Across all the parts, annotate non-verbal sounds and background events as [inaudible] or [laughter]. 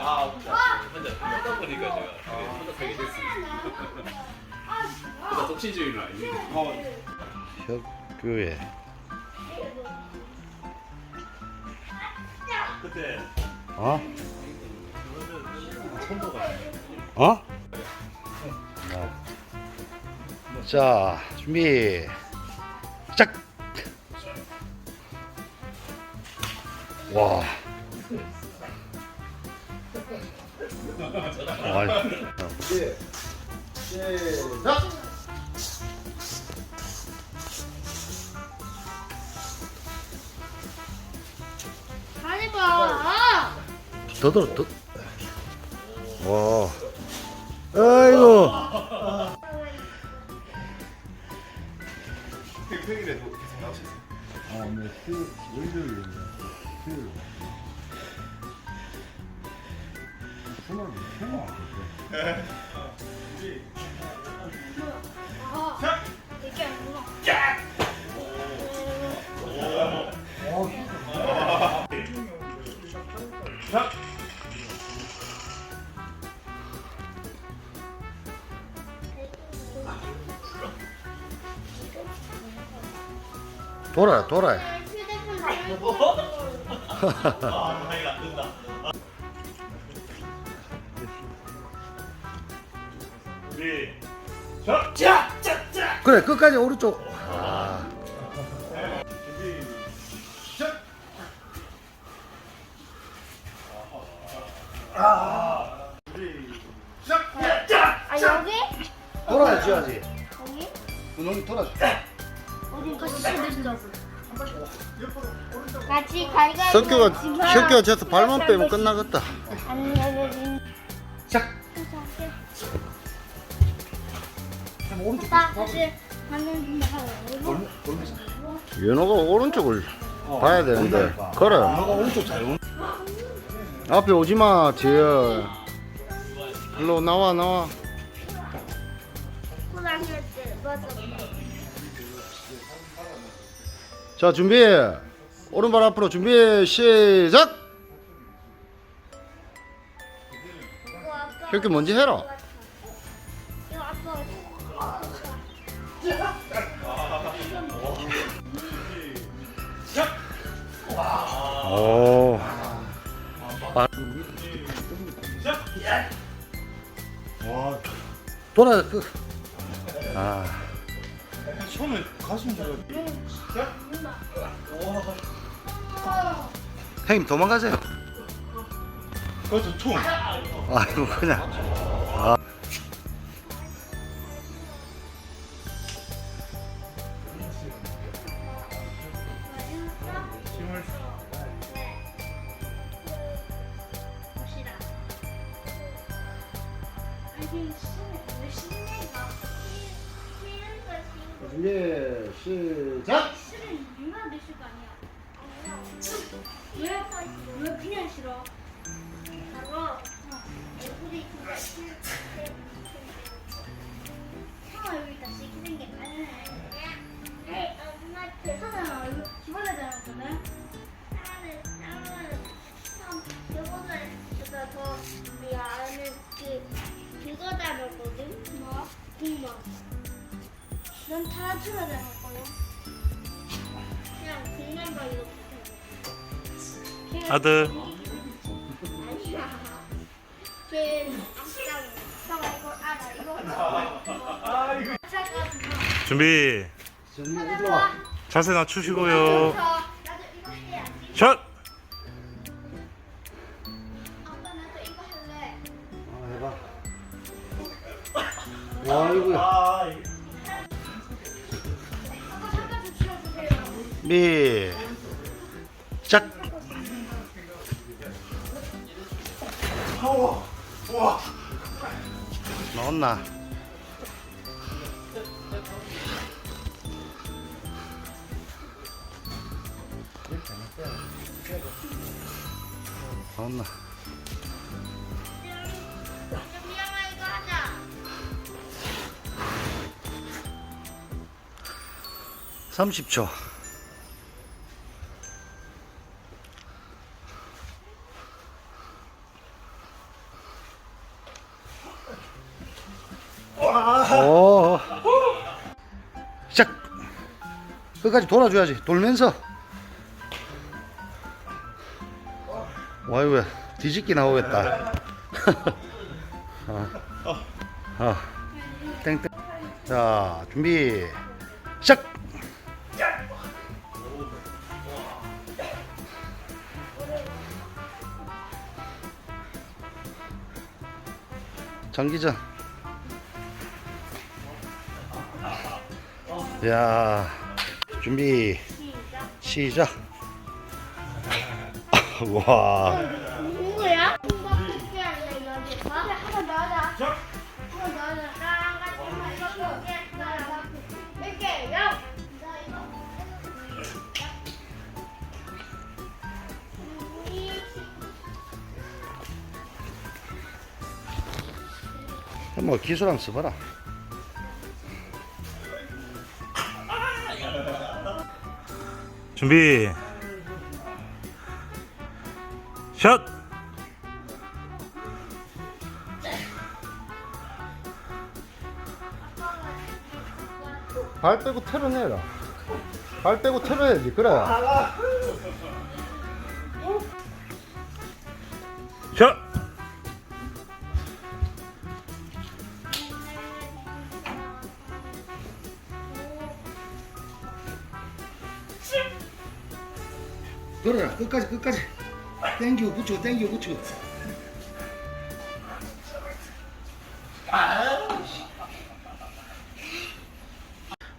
아 혼자 혼자 하다 보니까 제가 혼자 살게 됐습니다. 혼자 독신주의는 아닙니다. 혁교회 그때 어? 선도가 어? 자 준비 짝! 와. 와. 시작! 하지 마. 더 들어 더. 와. 아이고. 아. 우리 자자자자 그래, 끝까지 오른쪽. 석교가, 석교가 져서 발만 빼면 끝나겠다. 아니 자, 오른쪽. 나 다시 하는 거 연호가 오른쪽을 봐야 되는데. 그래. 너가 오른쪽 잘 오는. 앞에 오지 마, 지혜. 일로 나와, 나와. 자, 준비. 오른발 앞으로 준비, 시작! 혁규 먼저 해라. 이거 아빠. 오. 와 돌아, 그. 아. 처음에 가슴 들어. 형님 도망가세요. 그것도 퉁. 아이고, 그냥. 아. 준비, 시작! 실은 누가 몇시 아니야? 왜? 왜 그냥 싫어? 바로 얼굴이 싫- 형아 여기 다시 생긴 게 아니네. 에이, 엄마한테 사장 얼굴 기발려 닮았거든? 나는, 나는 참 저번에 제가 더 우리 아는 그 그거 닮았거든? 뭐? 공마. 넌 타라투라 닮았거든? 그냥 공만 봐 이렇게. 아들. 준비 와. 자세 낮추시고요. 샷 아빠 나도 이거 할래. 아, 해봐. 아이고야. 아 이게 아빠 잠깐 좀 쉬어주세요. 미. 파워. 와. 나왔나? 나왔나? 미양아 이거 하자. 30초. 끝까지 돌아줘야지. 돌면서. 와이고야. 뒤집기 나오겠다. [laughs] 어. 어. 땡땡. 자, 준비. 시작. 장기전. 야, 준비 시작. [laughs] 와, 누구야? 한번. 뭐 기술 한번 써봐라. 준비. 샷. 발 빼고 털어내라. 발 빼고 털어야지. 그래. 샷. 끝까지 끝까지. 땡기고 붙이고 땡기고 붙이고.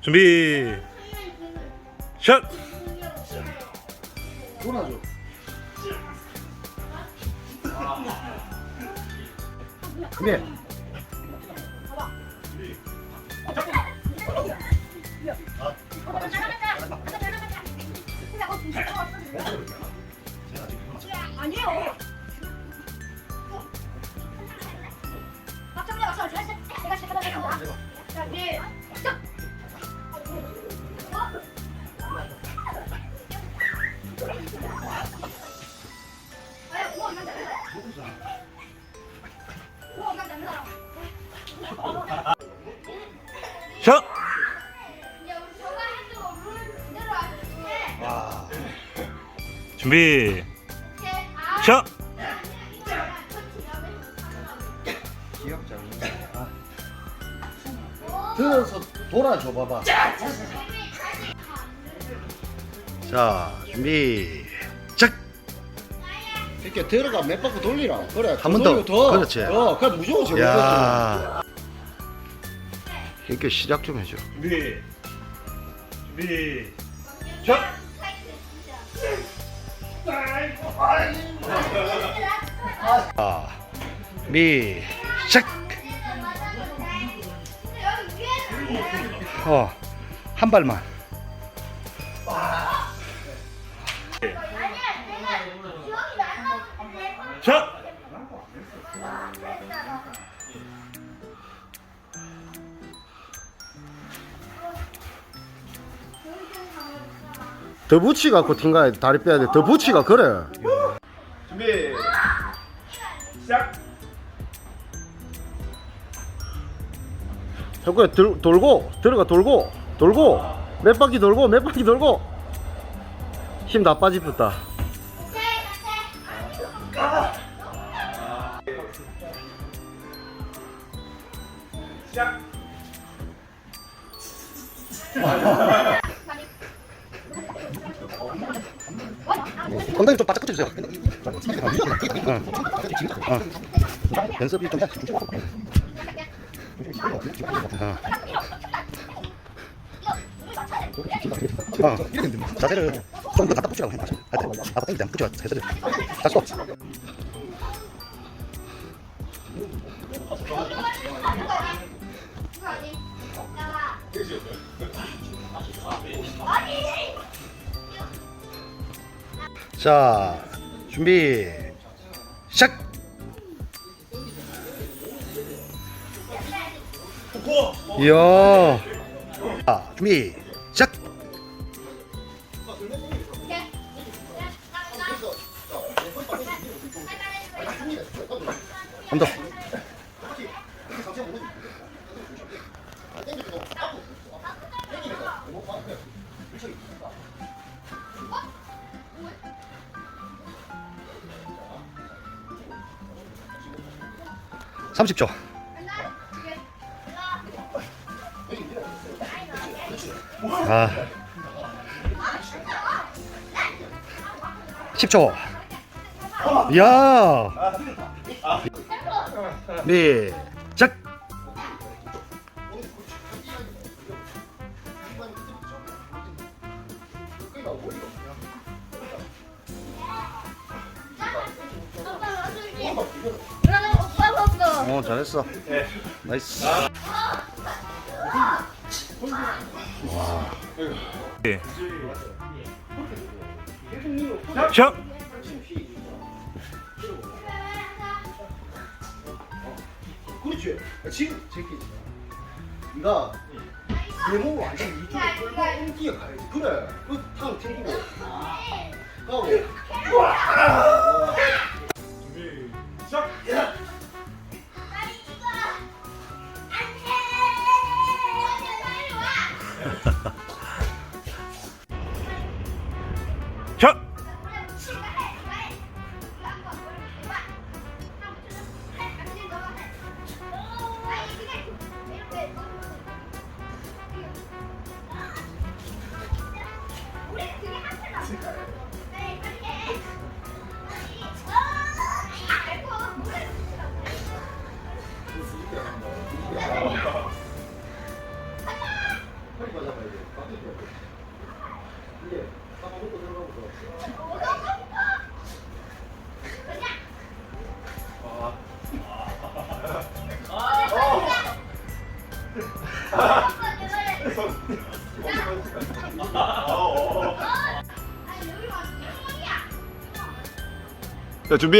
준비. 샷. 돌아줘. 그래. 샷. 그대로 알려줄게. 준비. 봐봐. 자, 준비. 작. 이렇게 들어가 몇 바퀴 돌리라. 그래. 한번 더. 돌리고 더. 그렇지. 어, 그래 무조건 저거. 야. 이렇게 시작 좀 해줘. 준비. 준비. 샷. 자, 미, 어, 한 발만. 샷. 더 붙이 갖고 튕가야 돼. 다리 빼야 돼. 더 붙이가 그래. 자꾸 들, 돌고 들어가 돌고 돌고 몇 바퀴 돌고 몇 바퀴 돌고 힘 다 빠집었다. 시작. 엉덩이 좀 바짝 붙여주세요. 어. 어. 연습이 좀 해. 어. 어. 자세를 좀더 갖다 붙이라고 해. 하여튼 아빠 땡길 때 붙여. 자세를. 자, 쏘. 자, 준비. 시작. 이야. 자, 준비, 시작! 간다. 30초 아. 10초. 야. 네. 작. 어, 잘했어. 나이스. 예. 샷. 그렇지. 지금 제끼지. 네가 내 몸을 완전 이쪽에 끌고 옮겨 가야지. 그래. 그탕 튕기고. 가고. 샷. 자 준비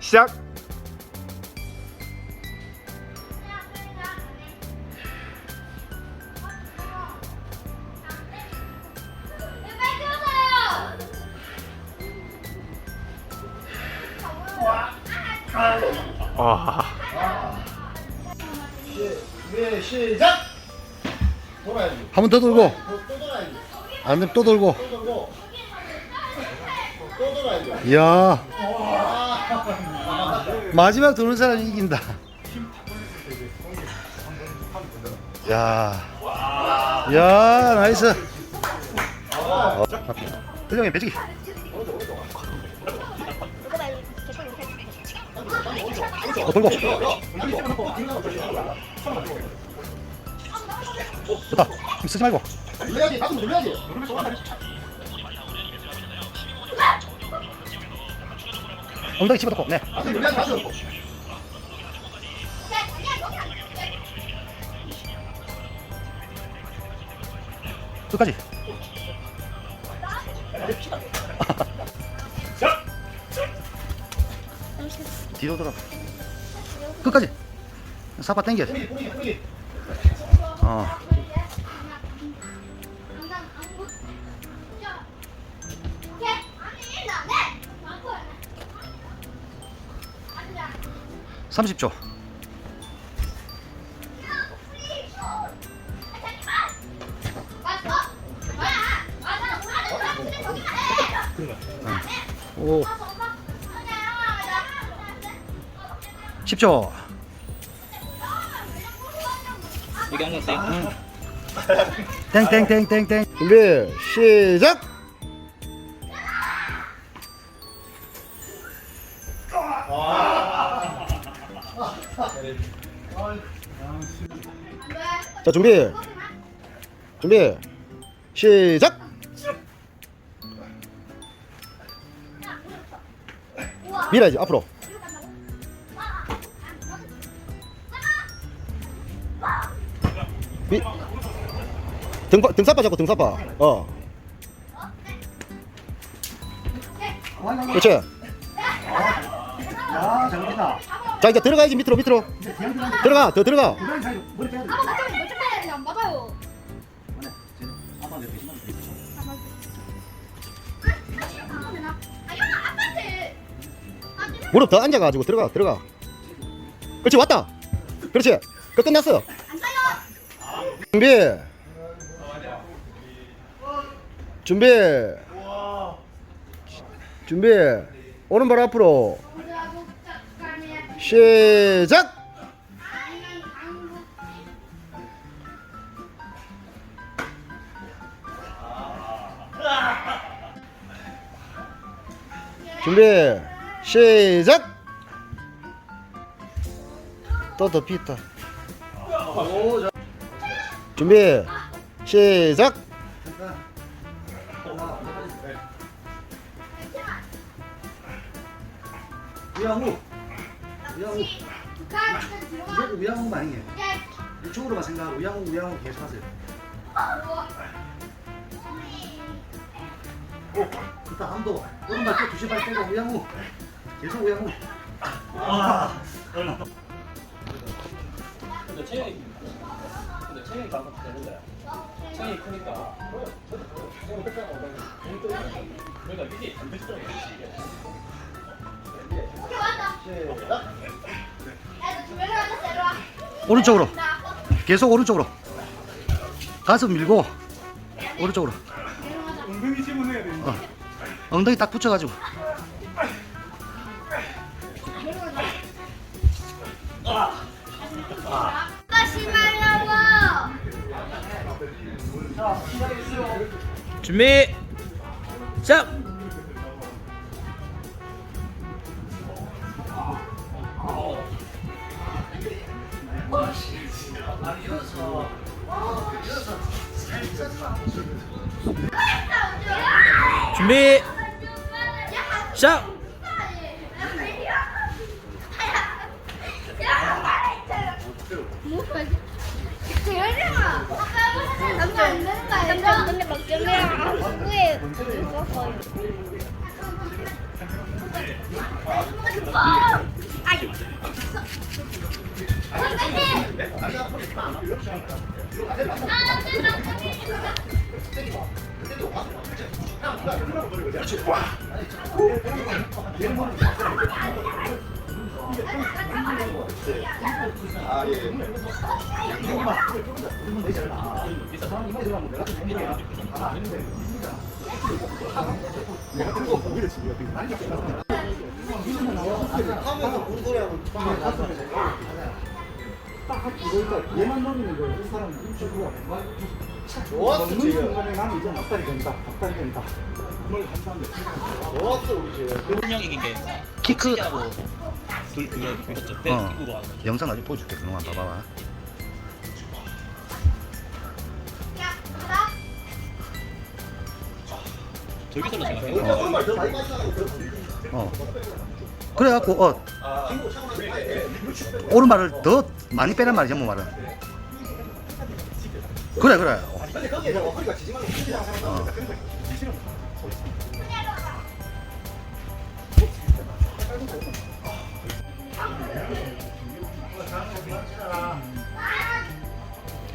시작 시작. 돌아야지. 한 번 더 돌고. 안 되면 또 돌고. 또 돌고. 이야. 마지막 도는 사람이 이긴다. 야. 야, 나이스. 어, 흘령이 배지기. 어, 돌고. 좋다. 힘 쓰지 말고. 눌러야지. 가슴 눌러야지. 엉덩이 집어넣고. 네. 끝까지. [laughs] 뒤로 돌아. 끝까지. 사파 당겨. 어. 삼십 초 오. 10초. 이게 한번 땡. 땡땡땡땡땡. 준비 시작. 자 준비 준비 시작. 밀어야지 앞으로. 미, 등바, 등사바 잡고 등사바. 어. 그렇지. 야 잘못했다 자 이제 들어가야지 밑으로 밑으로. 들어가 더 들어가. 무릎 더 앉아가지고 들어가 들어가. 그렇지 왔다. 그렇지. 그 끝났어. 준비. 준비. 준비. 오른발 앞으로. 시작! 준비 시작! 또더 피다. 준비 시작! 우양 무조건 우양우만 아니에요? 예. 이쪽으로만 생각하고. 우양우 우양우 계속 하세요. 오 일단 암도 오른발 또 두시 발 빼고 우양우 계속 우양우 근데 체형이 근데 체형이 방금 되는데. 체형이 크니까. 그러니까 이게 반대쪽에 있지 이게. 이렇게 왔다. 시작 오른쪽으로 나. 계속 오른쪽으로 가슴 밀고 오른쪽으로 엉덩이 지문해야 돼. 어. 엉덩이 딱 붙여가지고 아빠. 준비 준비 시작 남자 안 되는 거 아니야? 근 데 박정이랑 안구에 이거 거의. 아이. 선배님. 얘만 넘기는 거예요 이 사람은 힘주고 좋았어 지금 순간에 나는 이제 앞다리 된다 앞다리 된다 그걸 감사합니다 좋았어 우리 지금 훈령 이 긴 게 키크 하고 둘 그게 배 어. 영상 아직 보여줄게 그동안 봐봐봐 야, 나. 저기 서로 생각해 어 그래갖고 어 오른발을 더 많이 빼란 말이야 뭐 말은 그래 그래. 어.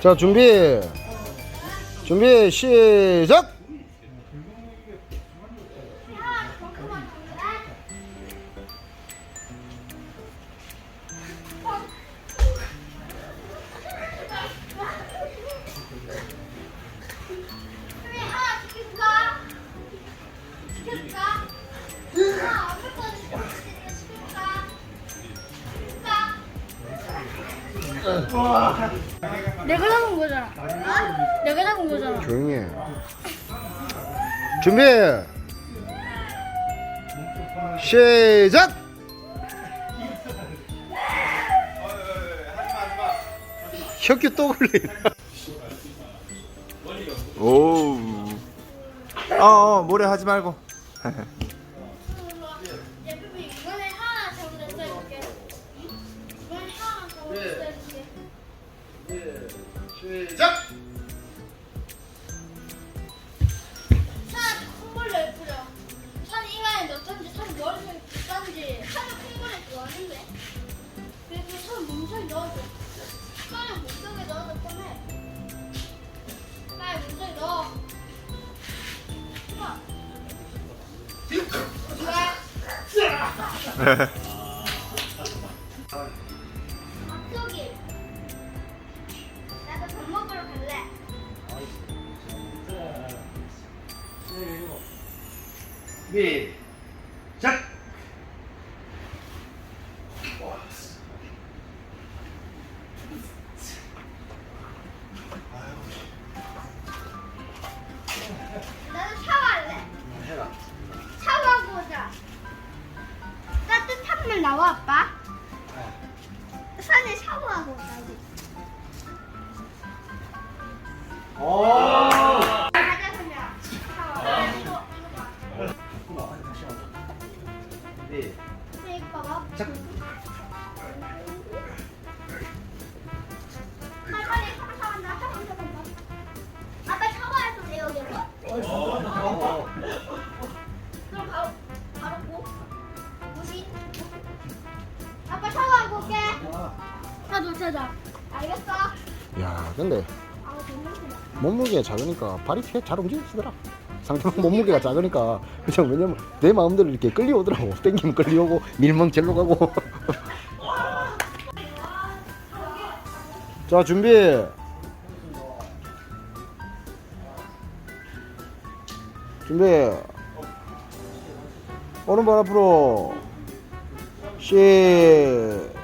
자 준비. 준비 시작 내가 잡은 거잖아. 내가 잡은 거잖아. 조용히 해. 준비. 시작. 혁규 또 걸리나? 오 어 어 모래 하지 말고 예쁘 박석이 나도 밥 먹으러 갈래 네. 작. 셋. 알겠어? 야 근데 아. 몸무게가 작으니까 발이 꽤 잘 움직이시더라. 상대방 [laughs] 몸무게가 작으니까. 그냥 왜냐면 내 마음대로 이렇게 끌려오더라고. [laughs] 땡기면 끌려오고 밀면 절로 가고. [laughs] 자 준비. 준비. 오른발 앞으로. 시작